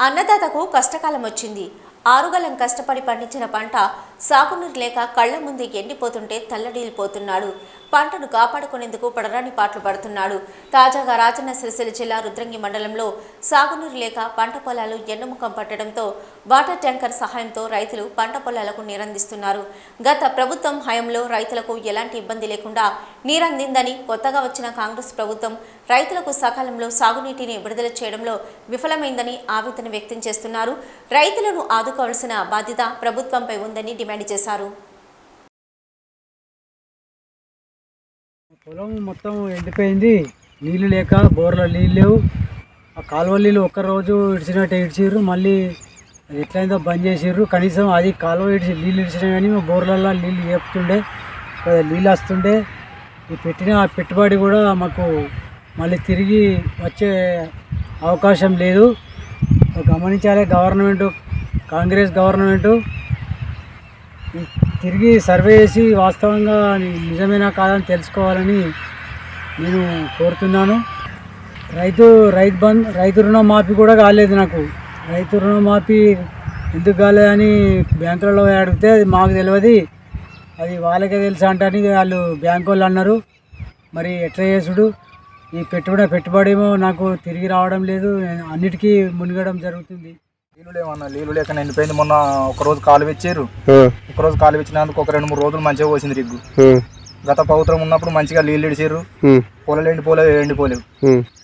అన్నదాతకు కష్టకాలం వచ్చింది ఆరుగలం కష్టపడి పండించిన పంట సాగునీరు లేక కళ్ళ ముందు ఎండిపోతుంటే తల్లడిల్లిపోతున్నాడు. పంటను కాపాడుకునేందుకు పడరాని పాటలు పడుతున్నాడు. తాజాగా రాజన్న సిరిసిల్ల జిల్లా రుద్రంగి మండలంలో సాగునీరు లేక పంట పొలాలు ఎండముఖం పట్టడంతో వాటర్ ట్యాంకర్ సహాయంతో రైతులు పంట పొలాలకు నీరందిస్తున్నారు. గత ప్రభుత్వం హయాంలో రైతులకు ఎలాంటి ఇబ్బంది లేకుండా నీరందిందని కొత్తగా వచ్చిన కాంగ్రెస్ ప్రభుత్వం రైతులకు సకాలంలో సాగునీటిని విడుదల చేయడంలో విఫలమైందని ఆవేదన వ్యక్తం చేస్తున్నారు. రైతులను ఆదుకోవాల్సిన బాధ్యత ప్రభుత్వంపై ఉందని డిమాండ్ చేశారు. పొలం మొత్తం ఎండిపోయింది. నీళ్ళు లేక బోర్లో నీళ్ళు లేవు. ఆ కాలువ నీళ్ళు ఒక్కరోజు ఇడిచినట్టు ఇడిచిర్రు. మళ్ళీ ఎట్లయిందో బంద్ చేసిర్రు. కనీసం అది కాలువ ఇడిచి నీళ్ళు ఇడిచినా కానీ బోర్లలో నీళ్ళు ఏపుతుండే కొద్దిగా నీళ్ళు వస్తుండే. ఈ పెట్టిన పెట్టుబడి కూడా మాకు మళ్ళీ తిరిగి వచ్చే అవకాశం లేదు. గమనించాలి గవర్నమెంట్ కాంగ్రెస్ గవర్నమెంటు తిరిగి సర్వే చేసి వాస్తవంగా నిజమేనా కాదని తెలుసుకోవాలని నేను కోరుతున్నాను. రైతు రైతు బంద్ రైతు రుణమాఫీ కూడా కాలేదు నాకు. రైతు రుణమాఫీ ఎందుకు కాలేదని బ్యాంకులలో అడిగితే అది మాకు తెలియదు అది వాళ్ళకే తెలుసా అంటని వాళ్ళు బ్యాంకు వాళ్ళు అన్నారు. మరి ఎట్లా చేసుడు? ఈ పెట్టుబడి పెట్టుబడి ఏమో నాకు తిరిగి రావడం లేదు. అన్నిటికీ మునిగడం జరుగుతుంది. నీళ్ళు లేవన్న నీళ్ళు లేక ఎండిపోయింది. మొన్న ఒక రోజు కాలు ఇచ్చారు ఒక రోజు కాలు ఇచ్చినందుకు ఒక రెండు మూడు రోజులు మంచిగా పోసింది రిగ్గు. గత ప్రభుత్వం ఉన్నప్పుడు మంచిగా నీళ్ళు ఇడిచారు. పొలాలు ఎండిపోలేవు. ఎండిపోలేవు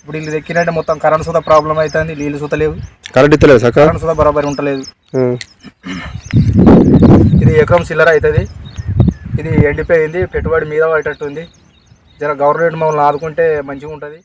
ఇప్పుడు వీళ్ళు ఎక్కినట్టే మొత్తం కరెంట్ సుత ప్రాబ్లం అవుతుంది నీళ్ళు సుత లేవు కరెంట్ ఇస్తలేదు సక్క? కరెంట్ సుత బరాబరి ఉంటలేదు ఇది ఎకరం చిల్లర అవుతుంది. ఇది ఎండిపోయింది పెట్టుబడి మీద పడేటట్టుంది. జర గవర్నమెంట్ మమ్మల్ని ఆదుకుంటే మంచిగా ఉంటుంది